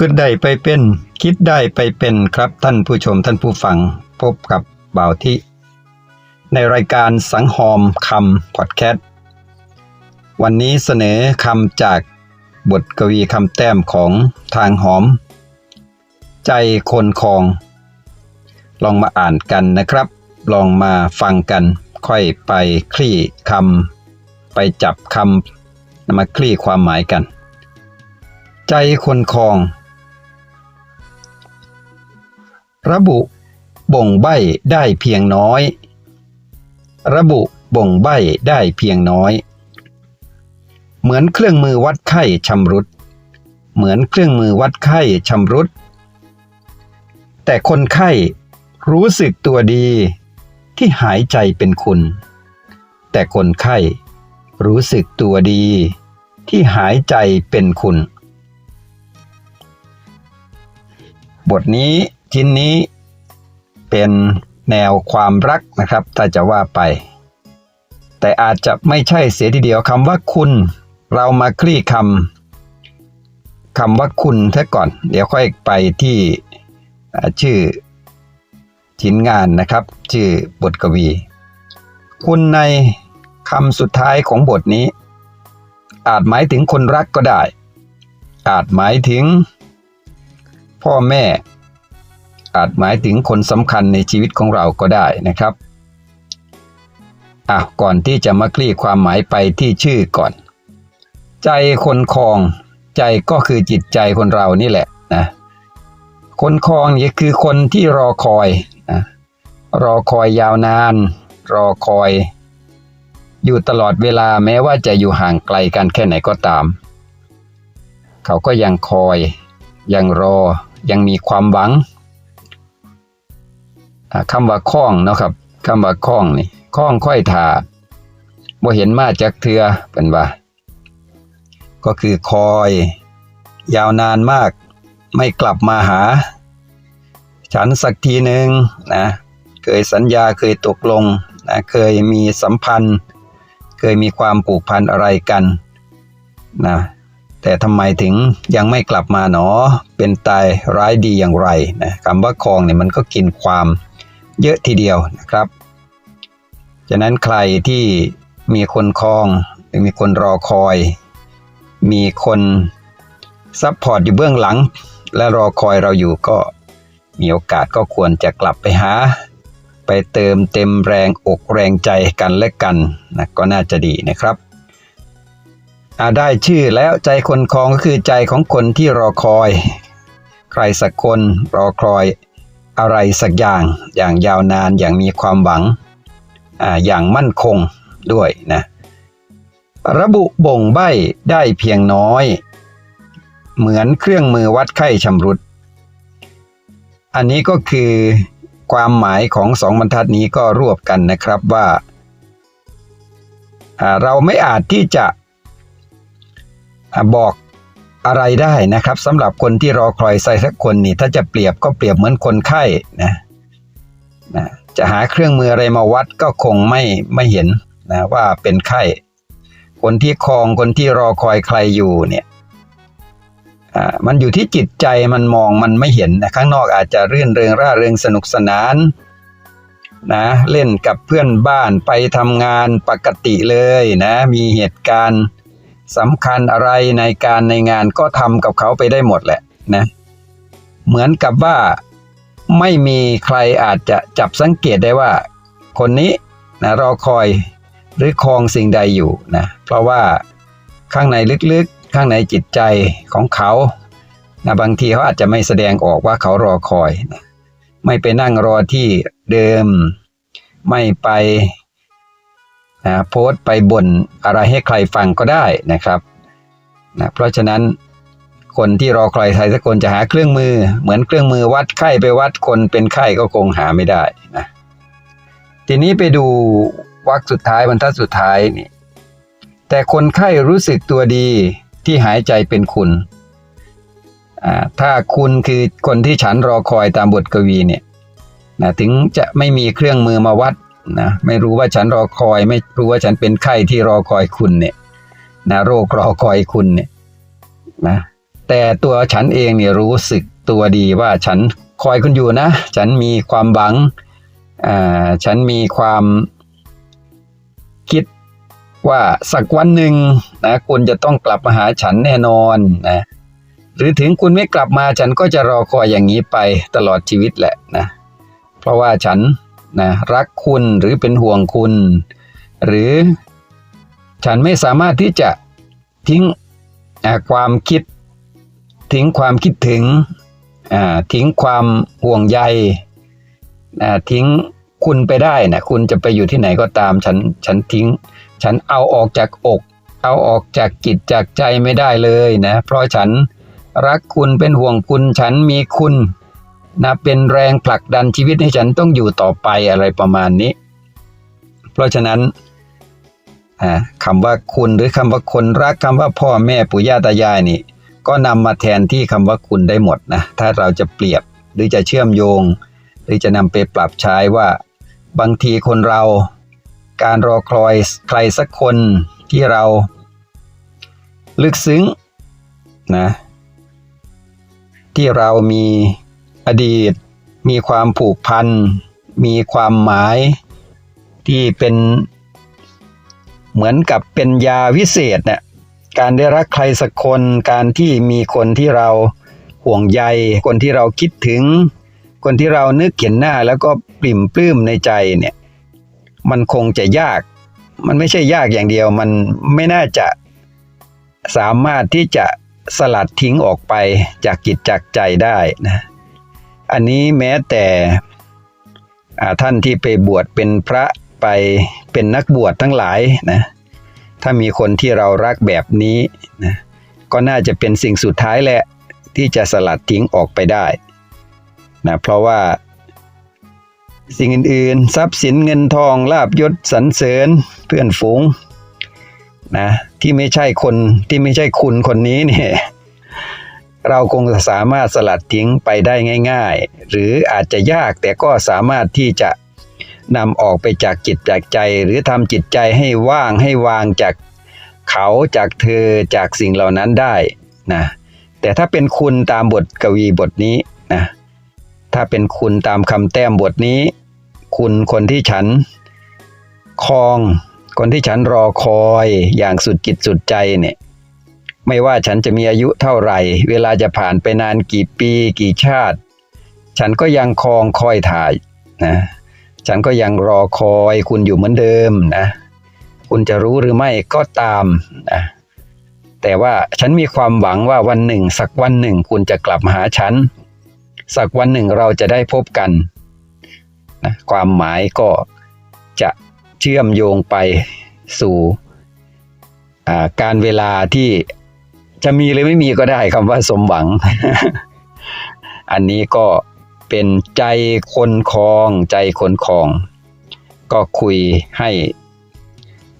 คิดได้ไปเป็น คิดได้ไปเป็นครับท่านผู้ชมท่านผู้ฟัง พบกับบ่าวที่ ในรายการสังหอมคำพอดแคสต์วันนี้เสนอคำจากบทกวีคำแต้มของทางหอม ใจคนคอง ลองมาอ่านกันนะครับ ลองมาฟังกัน ค่อยไปคลี่คำไปจับคำนำมาคลี่ความหมายกัน ใจคนคอง ระบุ บ่งใบ้ได้เพียงน้อย ระบุบ่งใบ้ได้เพียงน้อย เหมือนเครื่องมือวัดไข้ชำรุด เหมือนเครื่องมือวัดไข้ชำรุด แต่คนไข้รู้สึกตัวดีที่หายใจเป็นคุณ แต่คนไข้รู้สึกตัวดีที่หายใจเป็นคุณ บทนี้ ชิ้นนี้เป็นแนวความรักนะครับ ถ้าจะว่าไป แต่อาจจะไม่ใช่เสียทีเดียวคำว่าคุณ เรามาคลี่คำคำว่าคุณแท้ก่อน เดี๋ยวค่อยไปที่ชื่อชิ้นงานนะครับ ชื่อบทกวี คุณในคำสุดท้ายของบทนี้ อาจหมายถึงคนรักก็ได้ อาจหมายถึง พ่อแม่ อาจหมายถึงคนสำคัญในชีวิตของเราก็ได้นะครับอะก่อนที่จะมาคลี่ความหมายไปที่ชื่อก่อน ใจคนคลอง ใจก็คือจิตใจคนเรานี่แหละนะคนคลองนี่คือคนที่รอคอยนะรอคอยยาวนาน รอคอย อยู่ตลอดเวลาแม้ว่าจะอยู่ห่างไกลกันแค่ไหนก็ตาม เขาก็ยังคอย ยังรอยังมีความหวัง คำว่าคล้องเนาะครับคำว่าคล้องนี่คล้องค่อยถาบ่เห็นมาจากเทือเป็นว่า ก็คือคอย ยาวนานมาก ไม่กลับมาหา ฉันสักทีหนึ่งนะเคยสัญญาเคยตกลงนะเคยมีสัมพันธ์ เคยมีความผูกพันอะไรกันนะแต่ทำไมถึงยังไม่กลับมาหนอ เป็นตายร้ายดีอย่างไรนะคำว่าคลองเนี่ยมันก็กินความ เยอะทีเดียวนะครับฉะนั้นใครที่มีคนคลองหรือมีคนรอคอย มีคนซัพพอร์ตอยู่เบื้องหลัง และรอคอยเราอยู่ก็มีโอกาสก็ควรจะกลับไปหา ไปเติมเต็มแรงอกแรงใจกันและกันนะก็น่าจะดีนะครับอาได้ชื่อแล้วใจคนคลองก็คือใจของคนที่รอคอย ใครสักคนรอคอย อะไรสักอย่างอย่างยาวนานอย่างมีความหวังออย่างมั่นคงด้วยนะระบุบ่งใบ้ได้เพียงน้อย เหมือนเครื่องมือวัดไข้ชำรุด อันนี้ก็คือความหมายของสองบรรทัดนี้ก็รวบกันนะครับว่าเราไม่อาจที่จะบอก อะไรได้นะครับสำหรับคนที่รอคอยใส่สักคนนี่ ถ้าจะเปรียบก็เปรียบเหมือนคนไข้นะนะจะหาเครื่องมืออะไรมาวัดก็คงไม่ไม่เห็นนะว่าเป็นไข้ คนที่คลองคนที่รอคอยใครอยู่เนี่ยอ่ามันอยู่ที่จิตใจมันมองมันไม่เห็นนะข้างนอกอาจจะรื่นเริงร่าเริงสนุกสนานนะเล่นกับเพื่อนบ้านไปทำงานปกติเลยนะมีเหตุการณ์ สำคัญอะไรในการในงานก็ทำกับเขาไปได้หมดแหละนะ เหมือนกับว่าไม่มีใครอาจจะจับสังเกตได้ว่า คนนี้นะรอคอยหรือคลองสิ่งใดอยู่นะ เพราะว่าข้างในลึกๆ ข้างในจิตใจของเขานะบางทีเขาอาจจะไม่แสดงออกว่าเขารอคอยนะไม่ไปนั่งรอที่เดิม ไม่ไป นะโพสต์ไปบ่นอะไรให้ใครฟังก็ได้นะครับนะเพราะฉะนั้นคนที่รอคอยใครสักคนจะหาเครื่องมือ เหมือนเครื่องมือวัดไข้ไปวัดคนเป็นไข้ก็คงหาไม่ได้นะทีนี้ไปดูวรรคสุดท้ายบรรทัดสุดท้ายนี่แต่คนไข้รู้สึกตัวดีที่หายใจเป็นคุณอ่าถ้าคุณคือคนที่ฉันรอคอยตามบทกวีเนี่ยนะถึงจะไม่มีเครื่องมือมาวัด นะไม่รู้ว่าฉันรอคอย ไม่รู้ว่าฉันเป็นไข้ที่รอคอยคุณเนี่ยนะโรครอคอยคุณเนี่ยนะแต่ตัวฉันเองเนี่ยรู้สึกตัวดีว่าฉันคอยคุณอยู่นะ ฉันมีความหวังอ่าฉันมีความคิดว่าสักวันหนึ่งนะคุณจะต้องกลับมาหาฉันแน่นอนนะหรือถึงคุณไม่กลับมาฉันก็จะรอคอยอย่างนี้ไปตลอดชีวิตแหละนะเพราะว่าฉัน นะรักคุณหรือเป็นห่วงคุณ หรือฉันไม่สามารถที่จะทิ้งความคิด ทิ้งความคิดถึงทิ้งความห่วงใยทิ้งคุณไปได้นะคุณจะไปอยู่ที่ไหนก็ตามฉันฉันทิ้ง ฉันเอาออกจากอก เอาออกจากจิตจากใจไม่ได้เลยนะ เพราะฉันรักคุณเป็นห่วงคุณ ฉันมีคุณ นะเป็นแรงผลักดันชีวิตให้ฉันต้องอยู่ต่อไปอะไรประมาณนี้ เพราะฉะนั้นคำว่าคุณหรือคำว่าคนรักคำว่าพ่อแม่ปู่ย่าตายายนี่ ก็นำมาแทนที่คำว่าคุณได้หมดนะถ้าเราจะเปรียบหรือจะเชื่อมโยง หรือจะนำไปปรับใช้ว่า บางทีคนเรา การรอคอยใครสักคนที่เรา ลึกซึ้งนะที่เรามี อดีต มีความผูกพัน มีความหมาย ที่เป็นเหมือนกับเป็นยาวิเศษเนี่ยการได้รักใครสักคนการที่มีคนที่เราห่วงใย คนที่เราคิดถึง คนที่เรานึกเห็นหน้าแล้วก็ปริ่มปลื้มในใจเนี่ย มันคงจะยาก มันไม่ใช่ยากอย่างเดียว มันไม่น่าจะสามารถที่จะสลัดทิ้งออกไปจากจิตจากใจได้นะ อันนี้แม้แต่ท่านที่ไปบวชเป็นพระไปเป็นนักบวชทั้งหลายนะถ้ามีคนที่เรารักแบบนี้นะก็น่าจะเป็นสิ่งสุดท้ายแหละที่จะสลัดทิ้งออกไปได้นะเพราะว่าสิ่งอื่น ๆ ทรัพย์สินเงินทองลาบยศสรรเสริญเพื่อนฝูงนะที่ไม่ใช่คนที่ไม่ใช่คุณคนนี้เนี่ย เราคงสามารถสลัดทิ้งไปได้ง่าย ๆ หรืออาจจะยากแต่ก็สามารถที่จะนำออกไปจากจิตจากใจ หรือทำจิตใจให้ว่างให้วางจากเขาจากเธอจากสิ่งเหล่านั้นได้นะแต่ถ้าเป็นคุณตามบทกวีบทนี้นะถ้าเป็นคุณตามคำแต้มบทนี้ คุณคนที่ฉันคลอง คนที่ฉันรอคอยอย่างสุดจิตสุดใจเนี่ย ไม่ว่าฉันจะมีอายุเท่าไหร่ เวลาจะผ่านไปนานกี่ปีกี่ชาติ ฉันก็ยังคลองคอยถ่ายนะ ฉันก็ยังรอคอยคุณอยู่เหมือนเดิมนะ คุณจะรู้หรือไม่ก็ตามนะแต่ว่าฉันมีความหวังว่าวันหนึ่ง สักวันหนึ่งคุณจะกลับมาหาฉัน สักวันหนึ่งเราจะได้พบกันนะความหมายก็จะเชื่อมโยงไปสู่การเวลาที่ จะมีหรือไม่มีก็ได้คำว่าสมหวัง อันนี้ก็เป็นใจคนคลองใจคนคลอง ก็คุยให้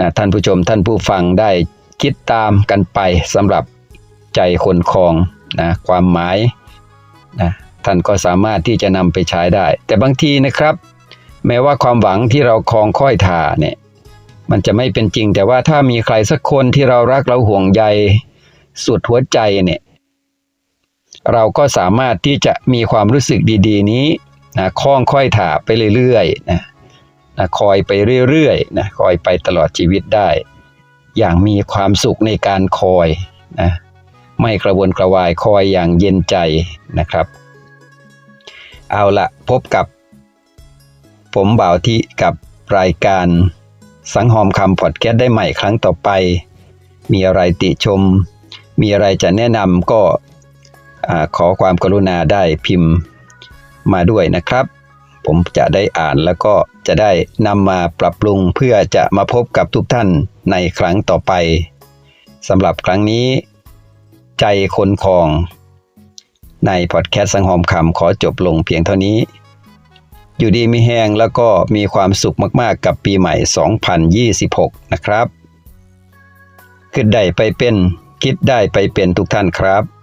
นะท่านผู้ชมท่านผู้ฟังได้คิดตามกันไปสำหรับใจคนคลองนะความหมายนะท่านก็สามารถที่จะนำไปใช้ได้ แต่บางทีนะครับ แม้ว่าความหวังที่เราคลองค่อยถ่าเนี่ยมันจะไม่เป็นจริง แต่ว่าถ้ามีใครสักคนที่เรารักเราห่วงใย สุดหัวใจเนี่ยเราก็สามารถที่จะมีความรู้สึกดี ๆ นี้นะคล้องค่อยถาไปเรื่อยๆนะนะคอยไปเรื่อยๆนะคอยไปตลอดชีวิตได้ อย่างมีความสุขในการคอยนะไม่กระวนกระวายคอยอย่างเย็นใจนะครับ เอาละพบกับ ผมบ่าวที่กับรายการสังหอมคำพอดแคสต์ได้ใหม่ครั้งต่อไป มีอะไรติชม มีอะไรจะแนะนำก็ขอความกรุณาได้พิมพ์มาด้วยนะครับ ผมจะได้อ่านแล้วก็จะได้นำมาปรับปรุงเพื่อจะมาพบกับทุกท่านในครั้งต่อไปสำหรับครั้งนี้ ใจคนคลอง ในพอดแคสต์สังหอมคำขอจบลงเพียงเท่านี้ อยู่ดีมีแห้งแล้วก็มีความสุขมากๆกับปีใหม่ 2026 นะครับคิดได้ไปเป็น คิดได้ไปเป็นทุกท่านครับ